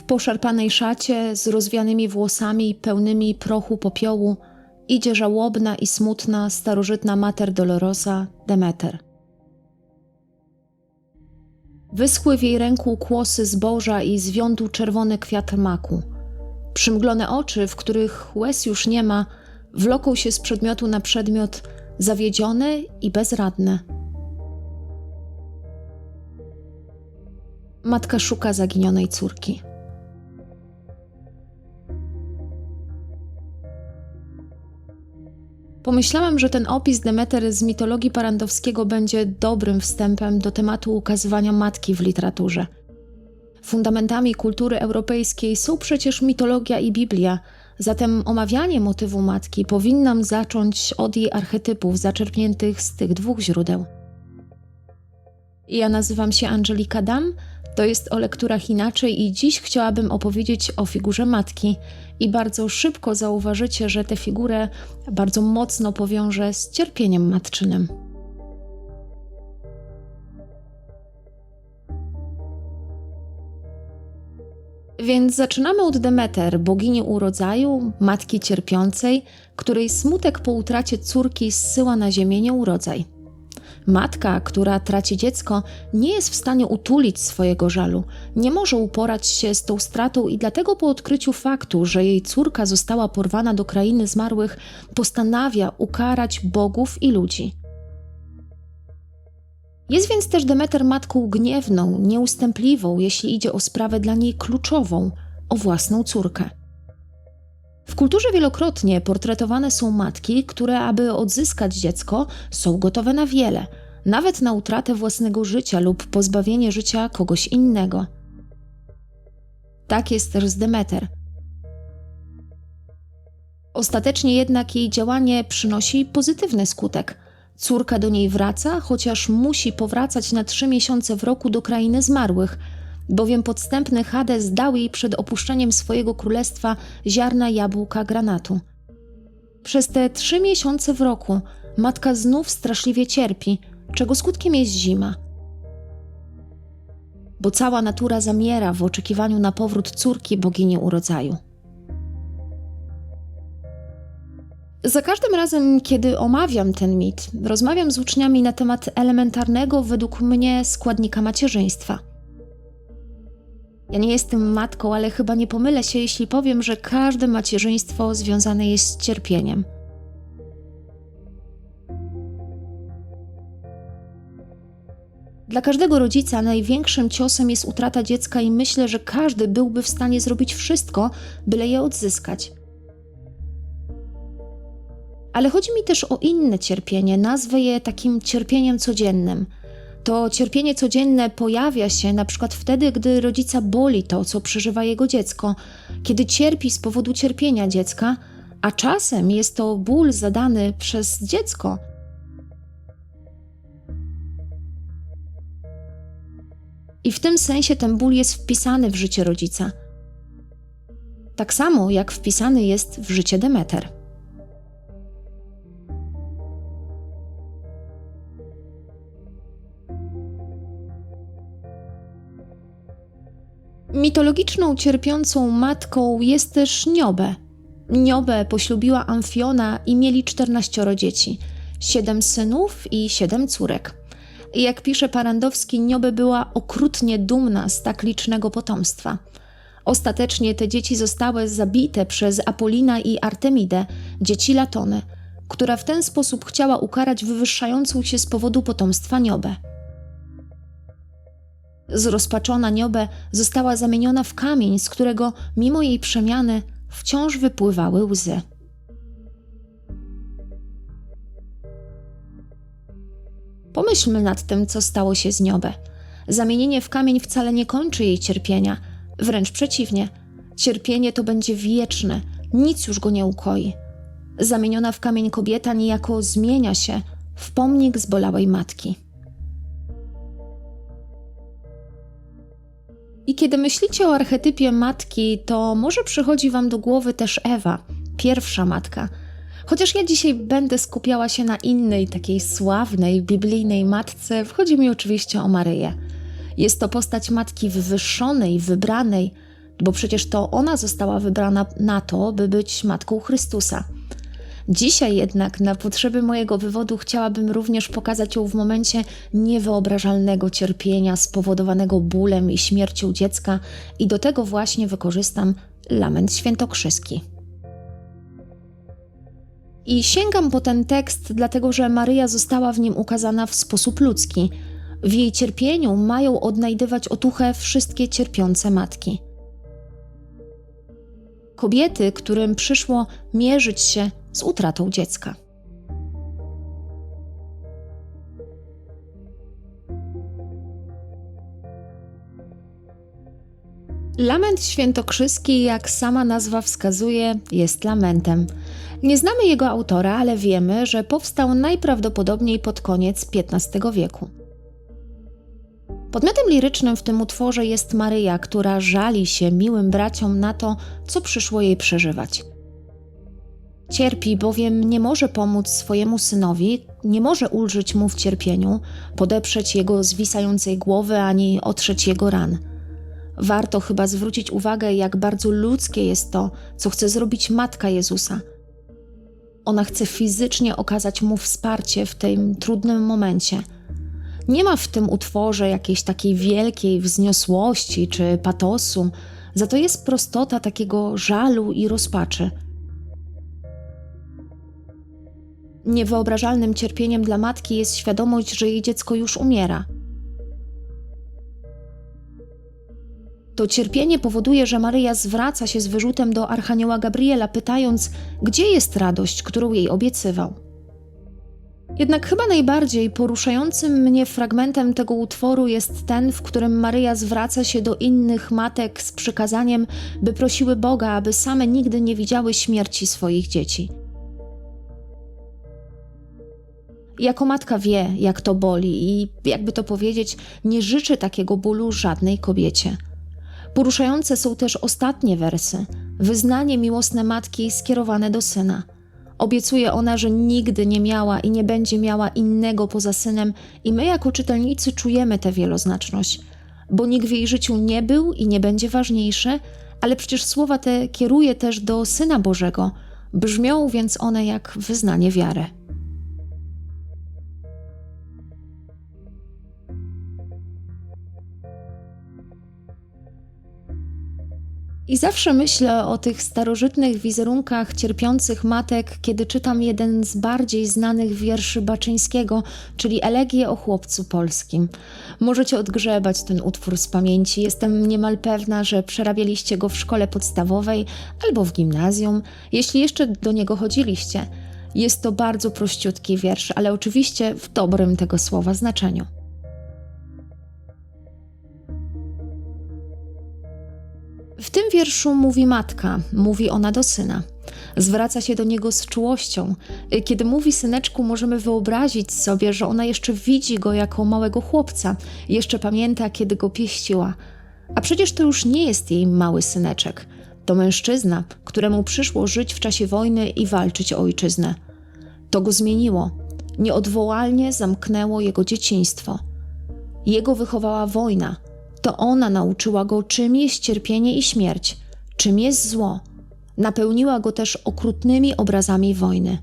W poszarpanej szacie z rozwianymi włosami pełnymi prochu popiołu idzie żałobna i smutna starożytna mater Dolorosa Demeter. Wyschły w jej ręku kłosy zboża i zwiądu czerwony kwiat maku. Przymglone oczy, w których łez już nie ma, wloką się z przedmiotu na przedmiot, zawiedzione i bezradne. Matka szuka zaginionej córki. Pomyślałam, że ten opis Demeter z mitologii Parandowskiego będzie dobrym wstępem do tematu ukazywania matki w literaturze. Fundamentami kultury europejskiej są przecież mitologia i Biblia, zatem omawianie motywu matki powinnam zacząć od jej archetypów zaczerpniętych z tych dwóch źródeł. Ja nazywam się Angelika Dam, to jest o lekturach inaczej i dziś chciałabym opowiedzieć o figurze matki i bardzo szybko zauważycie, że tę figurę bardzo mocno powiążę z cierpieniem matczynym. Więc zaczynamy od Demeter, bogini urodzaju, matki cierpiącej, której smutek po utracie córki zsyła na ziemię nieurodzaj. Matka, która traci dziecko, nie jest w stanie utulić swojego żalu, nie może uporać się z tą stratą i dlatego po odkryciu faktu, że jej córka została porwana do krainy zmarłych, postanawia ukarać bogów i ludzi. Jest więc też Demeter matką gniewną, nieustępliwą, jeśli idzie o sprawę dla niej kluczową o własną córkę. W kulturze wielokrotnie portretowane są matki, które, aby odzyskać dziecko, są gotowe na wiele, nawet na utratę własnego życia lub pozbawienie życia kogoś innego. Tak jest też z Demeter. Ostatecznie jednak jej działanie przynosi pozytywny skutek. Córka do niej wraca, chociaż musi powracać na trzy miesiące w roku do krainy zmarłych – bowiem podstępny Hades dał jej przed opuszczeniem swojego królestwa ziarna jabłka granatu. Przez te trzy miesiące w roku matka znów straszliwie cierpi, czego skutkiem jest zima. Bo cała natura zamiera w oczekiwaniu na powrót córki bogini urodzaju. Za każdym razem, kiedy omawiam ten mit, rozmawiam z uczniami na temat elementarnego według mnie składnika macierzyństwa – ja nie jestem matką, ale chyba nie pomylę się, jeśli powiem, że każde macierzyństwo związane jest z cierpieniem. Dla każdego rodzica największym ciosem jest utrata dziecka, i myślę, że każdy byłby w stanie zrobić wszystko, byle je odzyskać. Ale chodzi mi też o inne cierpienie, nazwę je takim cierpieniem codziennym – to cierpienie codzienne pojawia się na przykład wtedy, gdy rodzica boli to, co przeżywa jego dziecko, kiedy cierpi z powodu cierpienia dziecka, a czasem jest to ból zadany przez dziecko. I w tym sensie ten ból jest wpisany w życie rodzica. Tak samo jak wpisany jest w życie Demeter. Mitologiczną cierpiącą matką jest też Niobę. Niobę poślubiła Amfiona i mieli 14 dzieci, siedem synów i siedem córek. Jak pisze Parandowski, Niobę była okrutnie dumna z tak licznego potomstwa. Ostatecznie te dzieci zostały zabite przez Apolina i Artemidę, dzieci Latony, która w ten sposób chciała ukarać wywyższającą się z powodu potomstwa Niobę. Zrozpaczona Niobę została zamieniona w kamień, z którego mimo jej przemiany wciąż wypływały łzy. Pomyślmy nad tym, co stało się z Niobę. Zamienienie w kamień wcale nie kończy jej cierpienia, wręcz przeciwnie. Cierpienie to będzie wieczne, nic już go nie ukoi. Zamieniona w kamień kobieta niejako zmienia się w pomnik zbolałej matki. I kiedy myślicie o archetypie matki, to może przychodzi Wam do głowy też Ewa, pierwsza matka. Chociaż ja dzisiaj będę skupiała się na innej, takiej sławnej, biblijnej matce, wchodzi mi oczywiście o Maryję. Jest to postać matki wywyższonej, wybranej, bo przecież to ona została wybrana na to, by być matką Chrystusa. Dzisiaj jednak na potrzeby mojego wywodu chciałabym również pokazać ją w momencie niewyobrażalnego cierpienia spowodowanego bólem i śmiercią dziecka i do tego właśnie wykorzystam lament świętokrzyski. I sięgam po ten tekst, dlatego że Maryja została w nim ukazana w sposób ludzki. W jej cierpieniu mają odnajdywać otuchę wszystkie cierpiące matki. Kobiety, którym przyszło mierzyć się z utratą dziecka. Lament świętokrzyski, jak sama nazwa wskazuje, jest lamentem. Nie znamy jego autora, ale wiemy, że powstał najprawdopodobniej pod koniec XV wieku. Podmiotem lirycznym w tym utworze jest Maryja, która żali się miłym braciom na to, co przyszło jej przeżywać. Cierpi, bowiem nie może pomóc swojemu synowi, nie może ulżyć mu w cierpieniu, podeprzeć jego zwisającej głowy ani otrzeć jego ran. Warto chyba zwrócić uwagę, jak bardzo ludzkie jest to, co chce zrobić matka Jezusa. Ona chce fizycznie okazać mu wsparcie w tym trudnym momencie. Nie ma w tym utworze jakiejś takiej wielkiej wzniosłości czy patosu, za to jest prostota takiego żalu i rozpaczy. Niewyobrażalnym cierpieniem dla matki jest świadomość, że jej dziecko już umiera. To cierpienie powoduje, że Maryja zwraca się z wyrzutem do Archanioła Gabriela, pytając, gdzie jest radość, którą jej obiecywał. Jednak chyba najbardziej poruszającym mnie fragmentem tego utworu jest ten, w którym Maryja zwraca się do innych matek z przykazaniem, by prosiły Boga, aby same nigdy nie widziały śmierci swoich dzieci. Jako matka wie, jak to boli i, jakby to powiedzieć, nie życzy takiego bólu żadnej kobiecie. Poruszające są też ostatnie wersy, wyznanie miłosne matki skierowane do syna. Obiecuje ona, że nigdy nie miała i nie będzie miała innego poza synem, i my, jako czytelnicy, czujemy tę wieloznaczność, bo nikt w jej życiu nie był i nie będzie ważniejszy, ale przecież słowa te kieruje też do syna Bożego, brzmią więc one jak wyznanie wiary. I zawsze myślę o tych starożytnych wizerunkach cierpiących matek, kiedy czytam jeden z bardziej znanych wierszy Baczyńskiego, czyli Elegię o chłopcu polskim. Możecie odgrzebać ten utwór z pamięci. Jestem niemal pewna, że przerabialiście go w szkole podstawowej albo w gimnazjum, jeśli jeszcze do niego chodziliście. Jest to bardzo prościutki wiersz, ale oczywiście w dobrym tego słowa znaczeniu. W tym wierszu mówi matka, mówi ona do syna. Zwraca się do niego z czułością. Kiedy mówi syneczku, możemy wyobrazić sobie, że ona jeszcze widzi go jako małego chłopca, jeszcze pamięta, kiedy go pieściła. A przecież to już nie jest jej mały syneczek. To mężczyzna, któremu przyszło żyć w czasie wojny i walczyć o ojczyznę. To go zmieniło. Nieodwołalnie zamknęło jego dzieciństwo. Jego wychowała wojna – to ona nauczyła go, czym jest cierpienie i śmierć, czym jest zło. Napełniła go też okrutnymi obrazami wojny.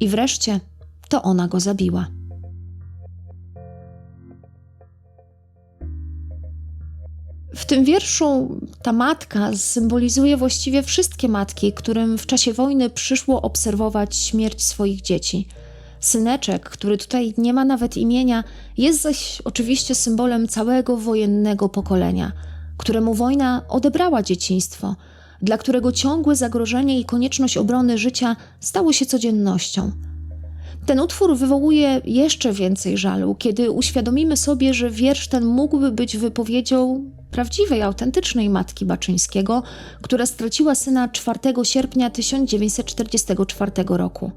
I wreszcie to ona go zabiła. W tym wierszu ta matka symbolizuje właściwie wszystkie matki, którym w czasie wojny przyszło obserwować śmierć swoich dzieci – Syneczek, który tutaj nie ma nawet imienia, jest zaś oczywiście symbolem całego wojennego pokolenia, któremu wojna odebrała dzieciństwo, dla którego ciągłe zagrożenie i konieczność obrony życia stało się codziennością. Ten utwór wywołuje jeszcze więcej żalu, kiedy uświadomimy sobie, że wiersz ten mógłby być wypowiedzią prawdziwej, autentycznej matki Baczyńskiego, która straciła syna 4 sierpnia 1944 roku.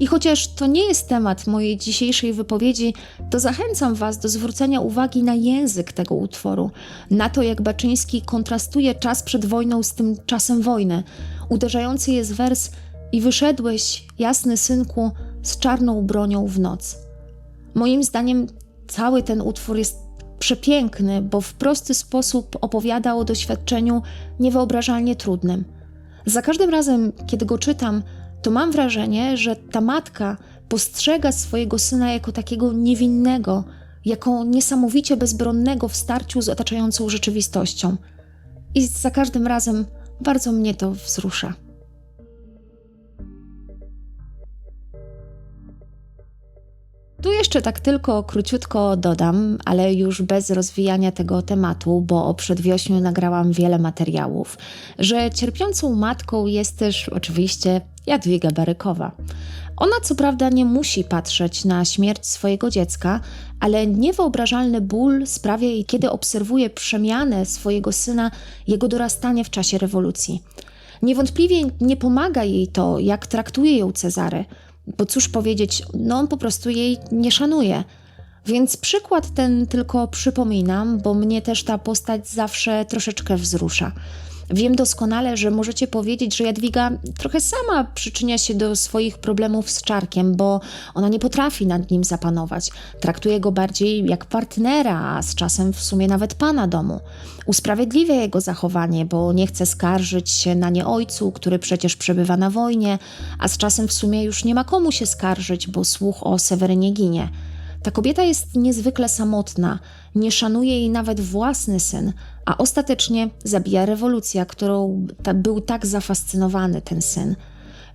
I chociaż to nie jest temat mojej dzisiejszej wypowiedzi, to zachęcam Was do zwrócenia uwagi na język tego utworu, na to, jak Baczyński kontrastuje czas przed wojną z tym czasem wojny. Uderzający jest wers i wyszedłeś, jasny synku, z czarną bronią w noc. Moim zdaniem cały ten utwór jest przepiękny, bo w prosty sposób opowiada o doświadczeniu niewyobrażalnie trudnym. Za każdym razem, kiedy go czytam, to mam wrażenie, że ta matka postrzega swojego syna jako takiego niewinnego, jako niesamowicie bezbronnego w starciu z otaczającą rzeczywistością. I za każdym razem bardzo mnie to wzrusza. Tu jeszcze tak tylko króciutko dodam, ale już bez rozwijania tego tematu, bo o przedwiośniu nagrałam wiele materiałów, że cierpiącą matką jest też oczywiście Jadwiga Barykowa. Ona co prawda nie musi patrzeć na śmierć swojego dziecka, ale niewyobrażalny ból sprawia jej, kiedy obserwuje przemianę swojego syna, jego dorastanie w czasie rewolucji. Niewątpliwie nie pomaga jej to, jak traktuje ją Cezary, bo cóż powiedzieć, no on po prostu jej nie szanuje. Więc przykład ten tylko przypominam, bo mnie też ta postać zawsze troszeczkę wzrusza. Wiem doskonale, że możecie powiedzieć, że Jadwiga trochę sama przyczynia się do swoich problemów z czarkiem, bo ona nie potrafi nad nim zapanować. Traktuje go bardziej jak partnera, a z czasem w sumie nawet pana domu. Usprawiedliwia jego zachowanie, bo nie chce skarżyć się na nie ojcu, który przecież przebywa na wojnie, a z czasem w sumie już nie ma komu się skarżyć, bo słuch o Sewerynie ginie. Ta kobieta jest niezwykle samotna, nie szanuje jej nawet własny syn, a ostatecznie zabija rewolucja, którą ta, był tak zafascynowany ten syn.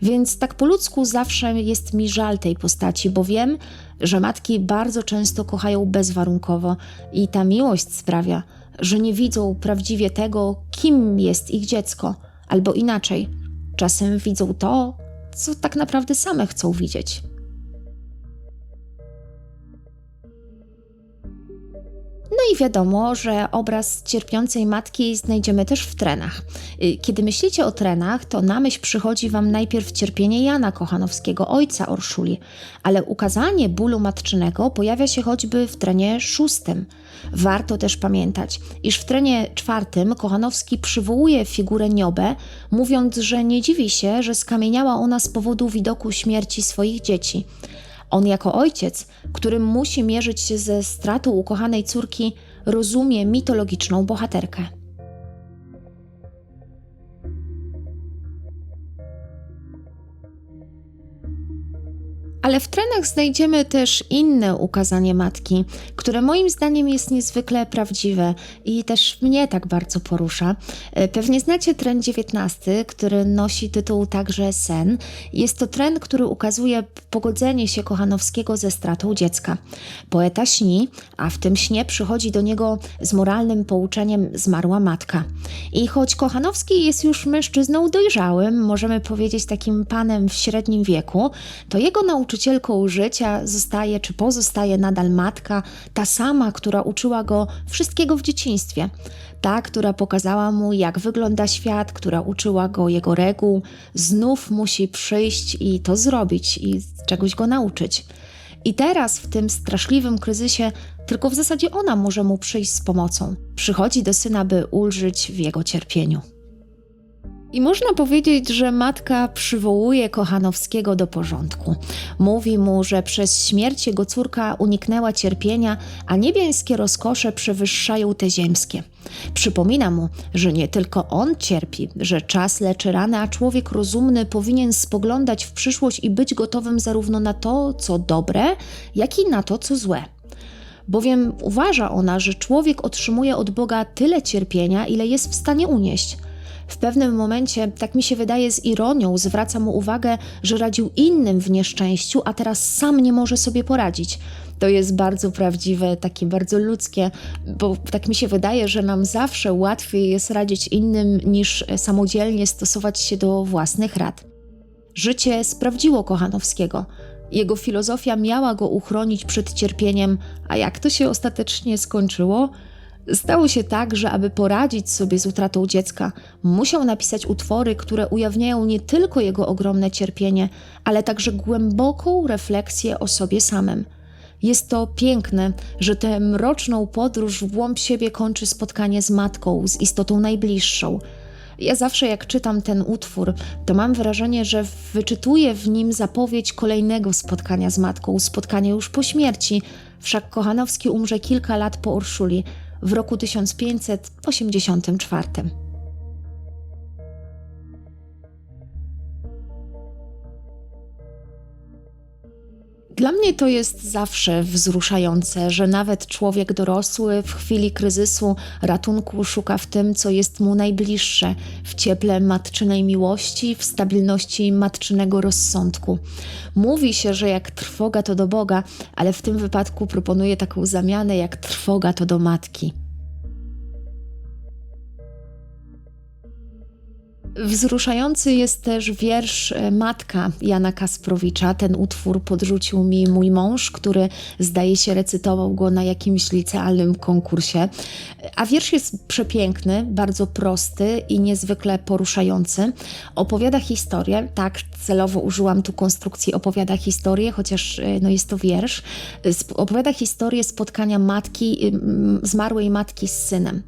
Więc tak po ludzku zawsze jest mi żal tej postaci, bo wiem, że matki bardzo często kochają bezwarunkowo i ta miłość sprawia, że nie widzą prawdziwie tego, kim jest ich dziecko, albo inaczej, czasem widzą to, co tak naprawdę same chcą widzieć. I wiadomo, że obraz cierpiącej matki znajdziemy też w trenach. Y, kiedy myślicie o trenach, to na myśl przychodzi Wam najpierw cierpienie Jana Kochanowskiego, ojca Orszuli, ale ukazanie bólu matczynego pojawia się choćby w trenie szóstym. Warto też pamiętać, iż w trenie czwartym Kochanowski przywołuje figurę Niobę, mówiąc, że nie dziwi się, że skamieniała ona z powodu widoku śmierci swoich dzieci. On jako ojciec, który musi mierzyć się ze stratą ukochanej córki, rozumie mitologiczną bohaterkę. Ale w trenach znajdziemy też inne ukazanie matki, które moim zdaniem jest niezwykle prawdziwe i też mnie tak bardzo porusza. E, pewnie znacie tren 19, który nosi tytuł także Sen. Jest to tren, który ukazuje pogodzenie się Kochanowskiego ze stratą dziecka. Poeta śni, a w tym śnie przychodzi do niego z moralnym pouczeniem zmarła matka. I choć Kochanowski jest już mężczyzną dojrzałym, możemy powiedzieć takim panem w średnim wieku, to jego nauczyciel nauczycielką życia zostaje czy pozostaje nadal matka, ta sama, która uczyła go wszystkiego w dzieciństwie. Ta, która pokazała mu, jak wygląda świat, która uczyła go jego reguł, znów musi przyjść i to zrobić i czegoś go nauczyć. I teraz, w tym straszliwym kryzysie, tylko w zasadzie ona może mu przyjść z pomocą. Przychodzi do syna, by ulżyć w jego cierpieniu. I można powiedzieć, że matka przywołuje Kochanowskiego do porządku. Mówi mu, że przez śmierć jego córka uniknęła cierpienia, a niebiańskie rozkosze przewyższają te ziemskie. Przypomina mu, że nie tylko on cierpi, że czas leczy rany, a człowiek rozumny powinien spoglądać w przyszłość i być gotowym zarówno na to, co dobre, jak i na to, co złe bowiem uważa ona, że człowiek otrzymuje od Boga tyle cierpienia, ile jest w stanie unieść. W pewnym momencie, tak mi się wydaje, z ironią zwraca mu uwagę, że radził innym w nieszczęściu, a teraz sam nie może sobie poradzić. To jest bardzo prawdziwe, takie bardzo ludzkie, bo tak mi się wydaje, że nam zawsze łatwiej jest radzić innym niż samodzielnie stosować się do własnych rad. Życie sprawdziło Kochanowskiego. Jego filozofia miała go uchronić przed cierpieniem, a jak to się ostatecznie skończyło? Stało się tak, że aby poradzić sobie z utratą dziecka, musiał napisać utwory, które ujawniają nie tylko jego ogromne cierpienie, ale także głęboką refleksję o sobie samym. Jest to piękne, że tę mroczną podróż w głąb siebie kończy spotkanie z matką, z istotą najbliższą. Ja zawsze, jak czytam ten utwór, to mam wrażenie, że wyczytuję w nim zapowiedź kolejnego spotkania z matką, spotkania już po śmierci, Wszak Kochanowski umrze kilka lat po Urszuli w roku 1584. Dla mnie to jest zawsze wzruszające, że nawet człowiek dorosły w chwili kryzysu ratunku szuka w tym, co jest mu najbliższe, w cieple matczynej miłości, w stabilności matczynego rozsądku. Mówi się, że jak trwoga to do Boga, ale w tym wypadku proponuję taką zamianę, jak trwoga to do matki. Wzruszający jest też wiersz e, Matka Jana Kasprowicza. Ten utwór podrzucił mi mój mąż, który zdaje się recytował go na jakimś licealnym konkursie. A wiersz jest przepiękny, bardzo prosty i niezwykle poruszający. Opowiada historię, tak celowo użyłam tu konstrukcji opowiada historię, chociaż e, no jest to wiersz. Opowiada historię spotkania matki, zmarłej matki z synem.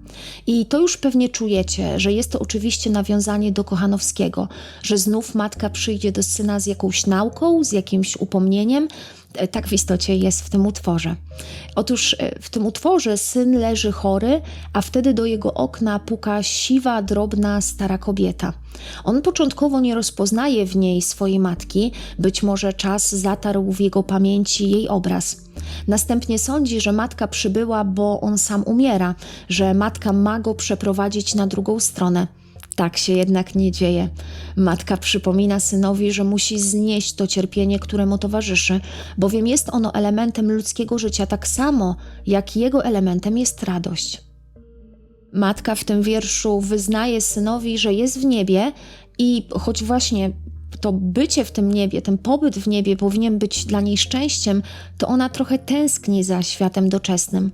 I to już pewnie czujecie, że jest to oczywiście nawiązanie do Kochanowskiego, że znów matka przyjdzie do syna z jakąś nauką, z jakimś upomnieniem. E, tak w istocie jest w tym utworze. Otóż e, w tym utworze syn leży chory, a wtedy do jego okna puka siwa, drobna, stara kobieta. On początkowo nie rozpoznaje w niej swojej matki, być może czas zatarł w jego pamięci jej obraz. Następnie sądzi, że matka przybyła, bo on sam umiera, że matka ma go przeprowadzić na drugą stronę. Tak się jednak nie dzieje. Matka przypomina synowi, że musi znieść to cierpienie, które mu towarzyszy, bowiem jest ono elementem ludzkiego życia tak samo, jak jego elementem jest radość. Matka w tym wierszu wyznaje synowi, że jest w niebie i choć właśnie to bycie w tym niebie, ten pobyt w niebie powinien być dla niej szczęściem, to ona trochę tęskni za światem doczesnym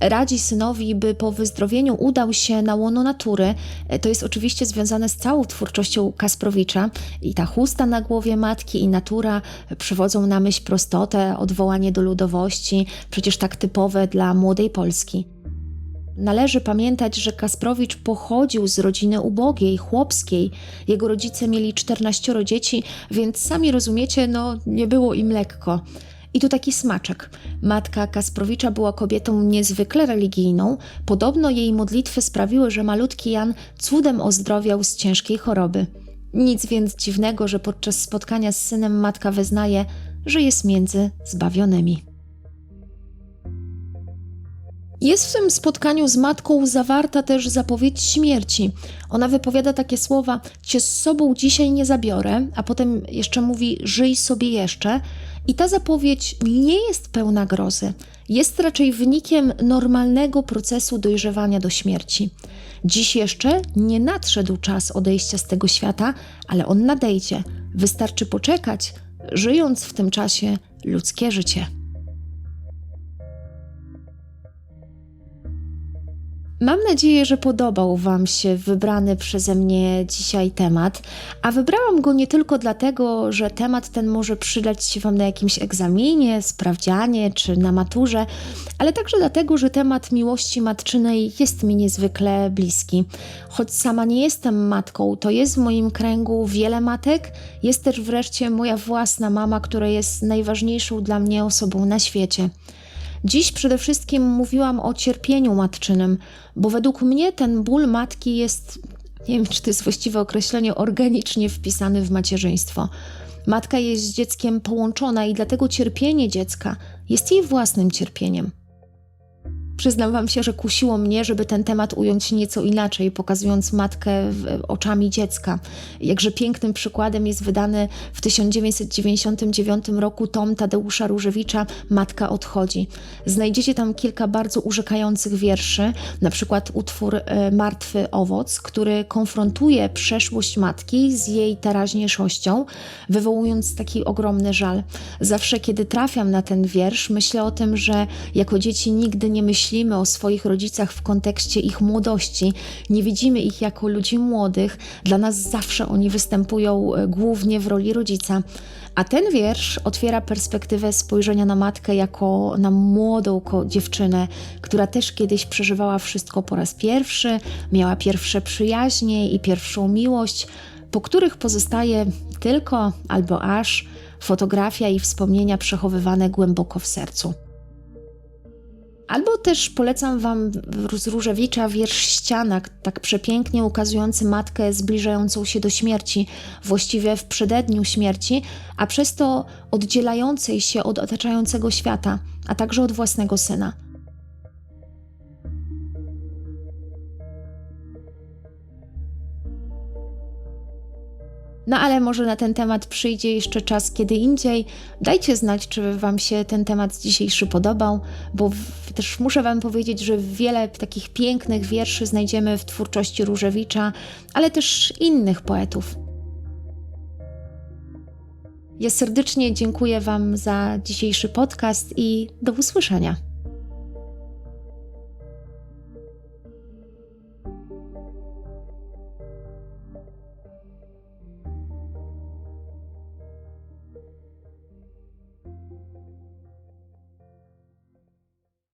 radzi synowi, by po wyzdrowieniu udał się na łono natury. E, to jest oczywiście związane z całą twórczością Kasprowicza i ta chusta na głowie matki i natura przywodzą na myśl prostotę, odwołanie do ludowości, przecież tak typowe dla młodej Polski. Należy pamiętać, że Kasprowicz pochodził z rodziny ubogiej, chłopskiej. Jego rodzice mieli 14 dzieci, więc sami rozumiecie, no nie było im lekko. I tu taki smaczek. Matka Kasprowicza była kobietą niezwykle religijną. Podobno jej modlitwy sprawiły, że malutki Jan cudem ozdrowiał z ciężkiej choroby. Nic więc dziwnego, że podczas spotkania z synem matka wyznaje, że jest między zbawionymi. Jest w tym spotkaniu z matką zawarta też zapowiedź śmierci. Ona wypowiada takie słowa: Cię z sobą dzisiaj nie zabiorę, a potem jeszcze mówi: Żyj sobie jeszcze. I ta zapowiedź nie jest pełna grozy, jest raczej wynikiem normalnego procesu dojrzewania do śmierci. Dziś jeszcze nie nadszedł czas odejścia z tego świata, ale on nadejdzie. Wystarczy poczekać, żyjąc w tym czasie ludzkie życie. Mam nadzieję, że podobał Wam się wybrany przeze mnie dzisiaj temat, a wybrałam go nie tylko dlatego, że temat ten może przydać się Wam na jakimś egzaminie, sprawdzianie czy na maturze, ale także dlatego, że temat miłości matczynej jest mi niezwykle bliski. Choć sama nie jestem matką, to jest w moim kręgu wiele matek, jest też wreszcie moja własna mama, która jest najważniejszą dla mnie osobą na świecie. Dziś przede wszystkim mówiłam o cierpieniu matczynym, bo według mnie ten ból matki jest, nie wiem czy to jest właściwe określenie, organicznie wpisany w macierzyństwo. Matka jest z dzieckiem połączona i dlatego cierpienie dziecka jest jej własnym cierpieniem. Przyznam Wam się, że kusiło mnie, żeby ten temat ująć nieco inaczej, pokazując matkę oczami dziecka. Jakże pięknym przykładem jest wydany w 1999 roku tom Tadeusza Różewicza Matka odchodzi. Znajdziecie tam kilka bardzo urzekających wierszy, na przykład utwór e, Martwy owoc, który konfrontuje przeszłość matki z jej teraźniejszością, wywołując taki ogromny żal. Zawsze, kiedy trafiam na ten wiersz, myślę o tym, że jako dzieci nigdy nie myślimy, myślimy o swoich rodzicach w kontekście ich młodości, nie widzimy ich jako ludzi młodych, dla nas zawsze oni występują e, głównie w roli rodzica. A ten wiersz otwiera perspektywę spojrzenia na matkę jako na młodą dziewczynę, która też kiedyś przeżywała wszystko po raz pierwszy, miała pierwsze przyjaźnie i pierwszą miłość, po których pozostaje tylko albo aż fotografia i wspomnienia przechowywane głęboko w sercu. Albo też polecam Wam z Różewicza wiersz Ściana, tak przepięknie ukazujący matkę zbliżającą się do śmierci, właściwie w przededniu śmierci, a przez to oddzielającej się od otaczającego świata, a także od własnego syna. No ale może na ten temat przyjdzie jeszcze czas kiedy indziej. Dajcie znać, czy Wam się ten temat dzisiejszy podobał, bo w, też muszę Wam powiedzieć, że wiele takich pięknych wierszy znajdziemy w twórczości Różewicza, ale też innych poetów. Ja serdecznie dziękuję Wam za dzisiejszy podcast i do usłyszenia.